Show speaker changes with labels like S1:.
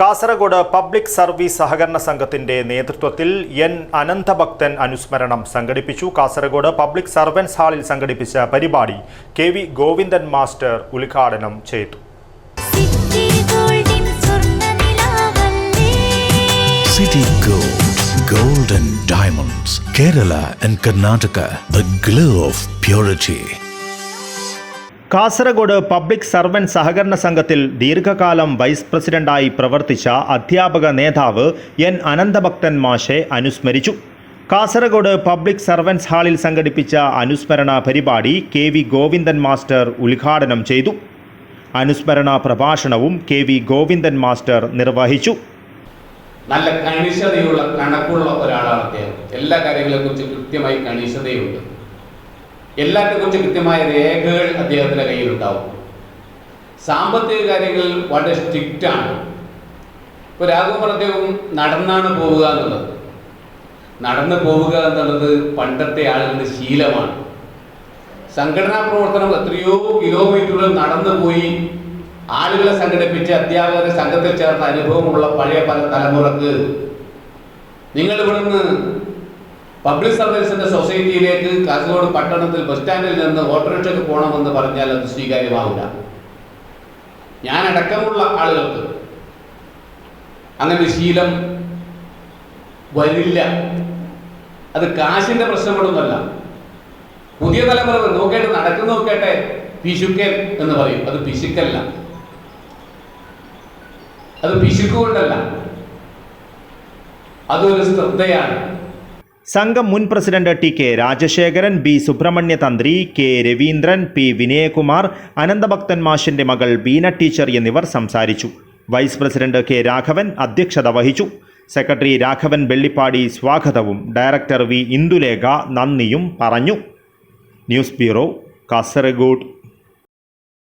S1: Kasaragod public service സഹകരണ സംഘത്തിന്റെ നേതൃത്വത്തിൽ എൻ അനന്തഭക്തൻ അനുസ്മരണം സംഘടിപ്പിച്ചു. കാസർഗോഡ് പബ്ലിക് സർവൻസ് ഹാളിൽ സംഘടിപ്പിച്ച പരിപാടി കെ വി ഗോവിന്ദൻ മാസ്റ്റർ ഉദ്ഘാടനം ചെയ്തു.
S2: City Gold, Gold and Diamonds, Kerala and Karnataka, the glow of purity.
S1: Kasaragod public servants സഹകരണ സംഘത്തിൽ ദീർഘകാലം വൈസ് പ്രസിഡന്റായി പ്രവർത്തിച്ച അധ്യാപക നേതാവ് എൻ അനന്തഭക്തൻ മാഷെ അനുസ്മരിച്ചു. കാസർഗോഡ് പബ്ലിക് സർവൻസ് ഹാളിൽ സംഘടിപ്പിച്ച അനുസ്മരണ പരിപാടി കെ വി ഗോവിന്ദൻ മാസ്റ്റർ ഉദ്ഘാടനം ചെയ്തു. അനുസ്മരണ പ്രഭാഷണവും കെ വി ഗോവിന്ദൻ മാസ്റ്റർ നിർവഹിച്ചു.
S3: നല്ല കണിശതയുള്ള കണക്കുള്ള ഒരാളാണ് അദ്ദേഹം. എല്ലാ കാര്യങ്ങളെക്കുറിച്ച് കൃത്യമായി കണിശതയുണ്ട്. എല്ലാറ്റിനെക്കുറിച്ച് കൃത്യമായ രേഖകൾ അദ്ദേഹത്തിന്റെ കയ്യിലുണ്ടാവും. സാമ്പത്തിക കാര്യങ്ങളിൽ വളരെ സ്ട്രിക്റ്റ് ആണ്. ഇപ്പോൾ രാഘവൻ അദ്ദേഹം നടന്നാണ് പോവുക എന്നുള്ളത്. നടന്നു പോവുക എന്നുള്ളത് പണ്ടത്തെ ആളുകളുടെ ശീലമാണ്. സംഘടനാ പ്രവർത്തനം എത്രയോ കിലോമീറ്ററുകൾ നടന്നു പോയി ആളുകളെ സംഘടിപ്പിച്ച് അധ്യാപകരെ സംഘത്തിൽ ചേർന്ന അനുഭവമുള്ള പഴയ പല തലമുറയ്ക്ക് നിങ്ങൾ ഇവിടുന്ന് പബ്ലിക് സർവീസിന്റെ സൊസൈറ്റിയിലേക്ക് കാസർഗോഡ് പട്ടണത്തിൽ ബസ് സ്റ്റാൻഡിൽ നിന്ന് ഓട്ടോറിക്ഷയ്ക്ക് പോകണമെന്ന് പറഞ്ഞാൽ അത് സ്വീകാര്യമാവില്ല. ഞാൻ അടക്കമുള്ള ആളുകൾക്ക് അങ്ങനെ ശീലം വരില്ല. അത് കാശിന്റെ പ്രശ്നങ്ങളൊന്നുമല്ല. പുതിയ തലമുറ നോക്കേട്ട് നടക്കുന്ന നോക്കട്ടെ പിശുക്കൻ എന്ന് പറയും. അത് പിശുക്കല്ല. അത് പിശുക്കുകൊണ്ടല്ല അതൊരു ശ്രദ്ധയാണ്.
S1: സംഘം മുൻ president T K Rajasekharan B Subrahmanya Thantri K Raveendran P Vinayakumar Ananthabhakthan മാഷിന്റെ മകൾ ബീന ടീച്ചർ എന്നിവർ സംസാരിച്ചു. വൈസ് പ്രസിഡന്റ് കെ രാഘവൻ അധ്യക്ഷത വഹിച്ചു. സെക്രട്ടറി രാഘവൻ വെള്ളിപ്പാടി സ്വാഗതവും. ഡയറക്ടർ വി ഇന്ദുലേഖ നന്ദിയും പറഞ്ഞു. News bureau Kasaragod.